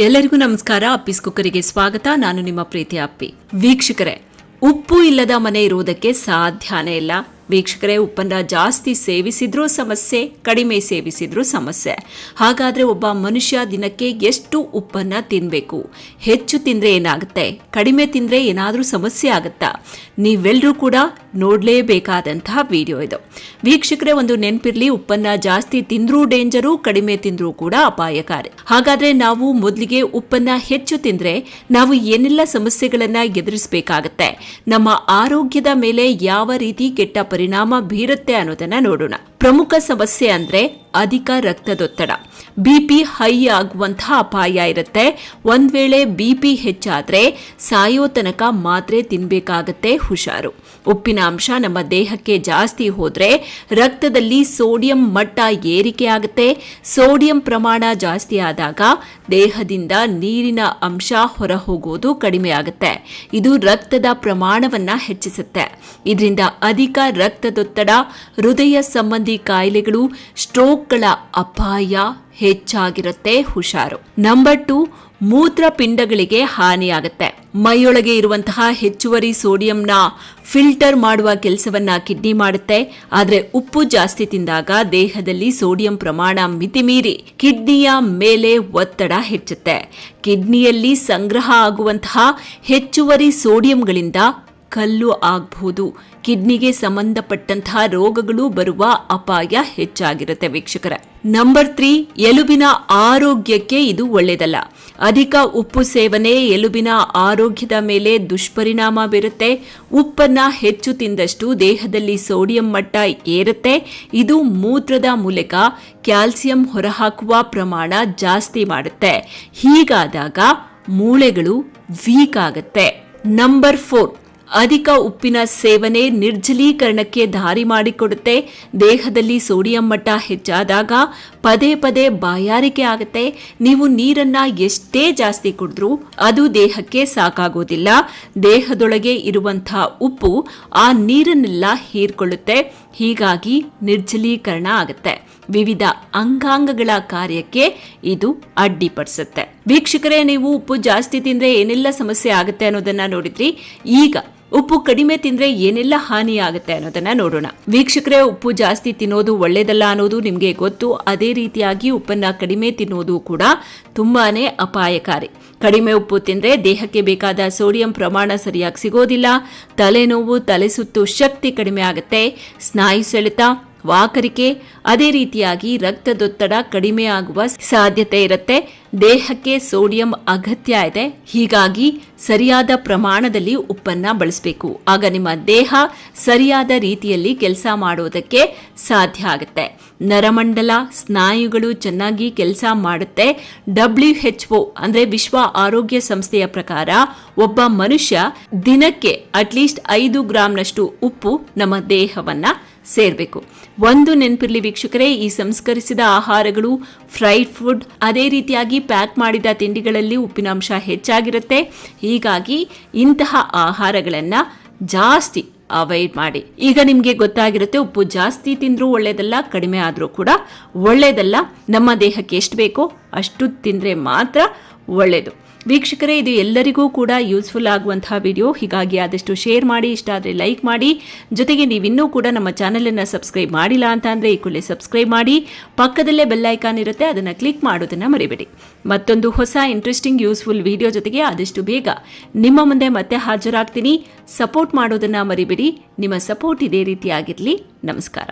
ಎಲ್ಲರಿಗೂ ನಮಸ್ಕಾರ. ಅಪ್ಪಿಸ್ ಕುಕ್ಕರಿಗೆ ಸ್ವಾಗತ. ನಾನು ನಿಮ್ಮ ಪ್ರೀತಿ ಅಪ್ಪಿ. ವೀಕ್ಷಕರೇ, ಉಪ್ಪು ಇಲ್ಲದ ಮನೆ ಇರುವುದಕ್ಕೆ ಸಾಧ್ಯನೇ ಇಲ್ಲ. ವೀಕ್ಷಕರೇ, ಉಪ್ಪನ್ನ ಜಾಸ್ತಿ ಸೇವಿಸಿದ್ರೂ ಸಮಸ್ಯೆ, ಕಡಿಮೆ ಸೇವಿಸಿದ್ರೂ ಸಮಸ್ಯೆ. ಹಾಗಾದ್ರೆ ಒಬ್ಬ ಮನುಷ್ಯ ದಿನಕ್ಕೆ ಎಷ್ಟು ಉಪ್ಪನ್ನ ತಿನ್ಬೇಕು? ಹೆಚ್ಚು ತಿಂದ್ರೆ ಏನಾಗುತ್ತೆ? ಕಡಿಮೆ ತಿಂದ್ರೆ ಏನಾದರೂ ಸಮಸ್ಯೆ ಆಗುತ್ತಾ? ನೀವೆಲ್ಲರೂ ಕೂಡ ನೋಡಲೇಬೇಕಾದಂತಹ ವಿಡಿಯೋ ಇದು. ವೀಕ್ಷಕರೇ, ಒಂದು ನೆನಪಿರ್ಲಿ, ಉಪ್ಪನ್ನ ಜಾಸ್ತಿ ತಿಂದ್ರೂ ಡೇಂಜರು, ಕಡಿಮೆ ತಿಂದರೂ ಕೂಡ ಅಪಾಯಕಾರಿ. ಹಾಗಾದ್ರೆ ನಾವು ಮೊದಲಿಗೆ ಉಪ್ಪನ್ನ ಹೆಚ್ಚು ತಿಂದರೆ ನಾವು ಏನೆಲ್ಲ ಸಮಸ್ಯೆಗಳನ್ನ ಎದುರಿಸಬೇಕಾಗತ್ತೆ? ನಮ್ಮ ಆರೋಗ್ಯದ ಮೇಲೆ ಯಾವ ರೀತಿ ಕೆಟ್ಟ ಪರಿಣಾಮ ಬೀರುತ್ತೆ ಅನ್ನೋದನ್ನ ನೋಡೋಣ. ಪ್ರಮುಖ ಸಮಸ್ಯೆ ಅಂದ್ರೆ ಅಧಿಕ ರಕ್ತದೊತ್ತಡ. ಬಿಪಿ ಹೈ ಆಗುವಂತಹ ಅಪಾಯ ಇರುತ್ತೆ. ಒಂದ್ ವೇಳೆ ಬಿಪಿ ಹೆಚ್ಚಾದ್ರೆ ಸಾಯೋ ತನಕ ಮಾತ್ರೆ ತಿನ್ಬೇಕಾಗತ್ತೆ ಹುಷಾರು. ಉಪ್ಪಿನ ಅಂಶ ನಮ್ಮ ದೇಹಕ್ಕೆ ಜಾಸ್ತಿ ಹೋದ್ರೆ ರಕ್ತದಲ್ಲಿ ಸೋಡಿಯಂ ಮಟ್ಟ ಏರಿಕೆ ಆಗುತ್ತೆ. ಸೋಡಿಯಂ ಪ್ರಮಾಣ ಜಾಸ್ತಿ ಆದಾಗ ದೇಹದಿಂದ ನೀರಿನ ಅಂಶ ಹೊರ ಕಡಿಮೆಯಾಗುತ್ತೆ. ಇದು ರಕ್ತದ ಪ್ರಮಾಣವನ್ನ ಹೆಚ್ಚಿಸುತ್ತೆ. ಇದರಿಂದ ಅಧಿಕ ರಕ್ತದೊತ್ತಡ, ಹೃದಯ ಸಂಬಂಧಿ ಕಾಯಿಲೆಗಳು ಸ್ಟ್ರೋಕ್ಗಳ ಅಪಾಯ ಹೆಚ್ಚಾಗಿರುತ್ತೆ, ಹುಷಾರು. Number two ಮೂತ್ರಪಿಂಡಗಳಿಗೆ ಹಾನಿಯಾಗುತ್ತೆ. ಮೈಯೊಳಗೆ ಇರುವಂತಹ ಹೆಚ್ಚುವರಿ ಸೋಡಿಯಂನ ಫಿಲ್ಟರ್ ಮಾಡುವ ಕೆಲಸವನ್ನ ಕಿಡ್ನಿ ಮಾಡುತ್ತೆ. ಆದರೆ ಉಪ್ಪು ಜಾಸ್ತಿ ತಿಂದಾಗ ದೇಹದಲ್ಲಿ ಸೋಡಿಯಂ ಪ್ರಮಾಣ ಮಿತಿಮೀರಿ ಕಿಡ್ನಿಯ ಮೇಲೆ ಒತ್ತಡ ಹೆಚ್ಚುತ್ತೆ. ಕಿಡ್ನಿಯಲ್ಲಿ ಸಂಗ್ರಹ ಆಗುವಂತಹ ಹೆಚ್ಚುವರಿ ಸೋಡಿಯಂಗಳಿಂದ ಕಲ್ಲು ಆಗಬಹುದು ಕಿಡ್ನಿಗೆ ಸಂಬಂಧಪಟ್ಟಂತಹ ರೋಗಗಳು ಬರುವ ಅಪಾಯ ಹೆಚ್ಚಾಗಿರುತ್ತೆ ವೀಕ್ಷಕರ. ನಂಬರ್ ತ್ರೀ ಎಲುಬಿನ ಆರೋಗ್ಯಕ್ಕೆ ಇದು ಒಳ್ಳೆಯದಲ್ಲ. ಅಧಿಕ ಉಪ್ಪು ಸೇವನೆ ಎಲುಬಿನ ಆರೋಗ್ಯದ ಮೇಲೆ ದುಷ್ಪರಿಣಾಮ ಬೀರುತ್ತೆ. ಉಪ್ಪನ್ನ ಹೆಚ್ಚು ತಿಂದಷ್ಟು ದೇಹದಲ್ಲಿ ಸೋಡಿಯಂ ಮಟ್ಟ ಏರುತ್ತೆ. ಇದು ಮೂತ್ರದ ಮೂಲಕ ಕ್ಯಾಲ್ಸಿಯಂ ಹೊರಹಾಕುವ ಪ್ರಮಾಣ ಜಾಸ್ತಿ ಮಾಡುತ್ತೆ. ಹೀಗಾದಾಗ ಮೂಳೆಗಳು ವೀಕ್ ಆಗುತ್ತೆ. ನಂಬರ್ ಫೋರ್ ಅಧಿಕ ಉಪ್ಪಿನ ಸೇವನೆ ನಿರ್ಜಲೀಕರಣಕ್ಕೆ ದಾರಿ ಮಾಡಿಕೊಡುತ್ತೆ. ದೇಹದಲ್ಲಿ ಸೋಡಿಯಂ ಮಟ್ಟ ಹೆಚ್ಚಾದಾಗ ಪದೇ ಪದೇ ಬಾಯಾರಿಕೆ ಆಗುತ್ತೆ. ನೀವು ನೀರನ್ನ ಎಷ್ಟೇ ಜಾಸ್ತಿ ಕುಡಿದ್ರೂ ಅದು ದೇಹಕ್ಕೆ ಸಾಕಾಗೋದಿಲ್ಲ. ದೇಹದೊಳಗೆ ಇರುವಂತಹ ಉಪ್ಪು ಆ ನೀರನ್ನೆಲ್ಲ ಹೀರ್ಕೊಳ್ಳುತ್ತೆ. ಹೀಗಾಗಿ ನಿರ್ಜಲೀಕರಣ ಆಗುತ್ತೆ. ವಿವಿಧ ಅಂಗಾಂಗಗಳ ಕಾರ್ಯಕ್ಕೆ ಇದು ಅಡ್ಡಿಪಡಿಸುತ್ತೆ. ವೀಕ್ಷಕರೇ, ನೀವು ಉಪ್ಪು ಜಾಸ್ತಿ ತಿಂದ್ರೆ ಏನೆಲ್ಲ ಸಮಸ್ಯೆ ಆಗುತ್ತೆ ಅನ್ನೋದನ್ನ ನೋಡಿದ್ರಿ? ಈಗ ಉಪ್ಪು ಕಡಿಮೆ ತಿಂದ್ರೆ ಏನೆಲ್ಲ ಹಾನಿ ಆಗುತ್ತೆ ಅನ್ನೋದನ್ನ ನೋಡೋಣ. ವೀಕ್ಷಕರೇ, ಉಪ್ಪು ಜಾಸ್ತಿ ತಿನ್ನೋದು ಒಳ್ಳೇದಲ್ಲ ಅನ್ನೋದು ನಿಮಗೆ ಗೊತ್ತು. ಅದೇ ರೀತಿಯಾಗಿ ಉಪ್ಪನ್ನ ಕಡಿಮೆ ತಿನ್ನೋದು ಕೂಡ ತುಂಬಾನೇ ಅಪಾಯಕಾರಿ. ಕಡಿಮೆ ಉಪ್ಪು ತಿಂದ್ರೆ ದೇಹಕ್ಕೆ ಬೇಕಾದ ಸೋಡಿಯಂ ಪ್ರಮಾಣ ಸರಿಯಾಗಿ ಸಿಗೋದಿಲ್ಲ. ತಲೆನೋವು ತಲೆ ಸುತ್ತು ಶಕ್ತಿ ಕಡಿಮೆ ಆಗುತ್ತೆ. ಸ್ನಾಯು ಸೆಳೆತ ವಾಕರಿಕೆ, ಅದೇ ರೀತಿಯಾಗಿ ರಕ್ತದೊತ್ತಡ ಕಡಿಮೆ ಆಗುವ ಸಾಧ್ಯತೆ ಇರುತ್ತೆ. ದೇಹಕ್ಕೆ ಸೋಡಿಯಂ ಅಗತ್ಯ ಇದೆ. ಹೀಗಾಗಿ ಸರಿಯಾದ ಪ್ರಮಾಣದಲ್ಲಿ ಉಪ್ಪನ್ನ ಬಳಸಬೇಕು. ಆಗ ನಿಮ್ಮ ದೇಹ ಸರಿಯಾದ ರೀತಿಯಲ್ಲಿ ಕೆಲಸ ಮಾಡೋದಕ್ಕೆ ಸಾಧ್ಯ ಆಗುತ್ತೆ. ನರಮಂಡಲ, ಸ್ನಾಯುಗಳು ಚೆನ್ನಾಗಿ ಕೆಲಸ ಮಾಡುತ್ತೆ. ಡಬ್ಲ್ಯೂ ಎಚ್ ಒ, ಅಂದ್ರೆ ವಿಶ್ವ ಆರೋಗ್ಯ ಸಂಸ್ಥೆಯ ಪ್ರಕಾರ ಒಬ್ಬ ಮನುಷ್ಯ ದಿನಕ್ಕೆ ಅಟ್ಲೀಸ್ಟ್ ಐದು ಗ್ರಾಂನಷ್ಟು ಉಪ್ಪು ನಮ್ಮ ದೇಹವನ್ನ ಸೇರ್ಬೇಕು. ಒಂದು ನೆನಪಿರ್ಲಿ ವೀಕ್ಷಕರೇ, ಈ ಸಂಸ್ಕರಿಸಿದ ಆಹಾರಗಳು ಫ್ರೈಡ್ ಫುಡ್ ಅದೇ ರೀತಿಯಾಗಿ ಪ್ಯಾಕ್ ಮಾಡಿದ ತಿಂಡಿಗಳಲ್ಲಿ ಉಪ್ಪಿನಾಂಶ ಹೆಚ್ಚಾಗಿರುತ್ತೆ. ಹೀಗಾಗಿ ಇಂತಹ ಆಹಾರಗಳನ್ನ ಜಾಸ್ತಿ ಅವಾಯ್ಡ್ ಮಾಡಿ. ಈಗ ನಿಮಗೆ ಗೊತ್ತಾಗಿರುತ್ತೆ, ಉಪ್ಪು ಜಾಸ್ತಿ ತಿಂದರೂ ಒಳ್ಳೆಯದಲ್ಲ ಕಡಿಮೆ ಆದರೂ ಕೂಡ ಒಳ್ಳೆಯದಲ್ಲ ನಮ್ಮ ದೇಹಕ್ಕೆ ಎಷ್ಟು ಬೇಕೋ ಅಷ್ಟು ತಿಂದರೆ ಮಾತ್ರ ಒಳ್ಳೆಯದು ವೀಕ್ಷಕರೇ, ಇದು ಎಲ್ಲರಿಗೂ ಕೂಡ ಯೂಸ್ಫುಲ್ ಆಗುವಂತಹ ವಿಡಿಯೋ ಹೀಗಾಗಿ ಆದಷ್ಟು ಶೇರ್ ಮಾಡಿ, ಇಷ್ಟ ಆದರೆ ಲೈಕ್ ಮಾಡಿ. ಜೊತೆಗೆ ನೀವಿನ್ನೂ ಕೂಡ ನಮ್ಮ ಚಾನಲನ್ನು ಸಬ್ಸ್ಕ್ರೈಬ್ ಮಾಡಿಲ್ಲ ಅಂತ ಅಂದರೆ ಈ ಕೂಡಲೇ ಸಬ್ಸ್ಕ್ರೈಬ್ ಮಾಡಿ. ಪಕ್ಕದಲ್ಲೇ ಬೆಲ್ ಐಕಾನ್ ಇರುತ್ತೆ, ಅದನ್ನು ಕ್ಲಿಕ್ ಮಾಡೋದನ್ನು ಮರಿಬೇಡಿ. ಮತ್ತೊಂದು ಹೊಸ ಇಂಟ್ರೆಸ್ಟಿಂಗ್ ಯೂಸ್ಫುಲ್ ವಿಡಿಯೋ ಜೊತೆಗೆ ಆದಷ್ಟು ಬೇಗ ನಿಮ್ಮ ಮುಂದೆ ಮತ್ತೆ ಹಾಜರಾಗ್ತೀನಿ. ಸಪೋರ್ಟ್ ಮಾಡೋದನ್ನು ಮರಿಬೇಡಿ. ನಿಮ್ಮ ಸಪೋರ್ಟ್ ಇದೇ ರೀತಿಯಾಗಿರಲಿ. ನಮಸ್ಕಾರ.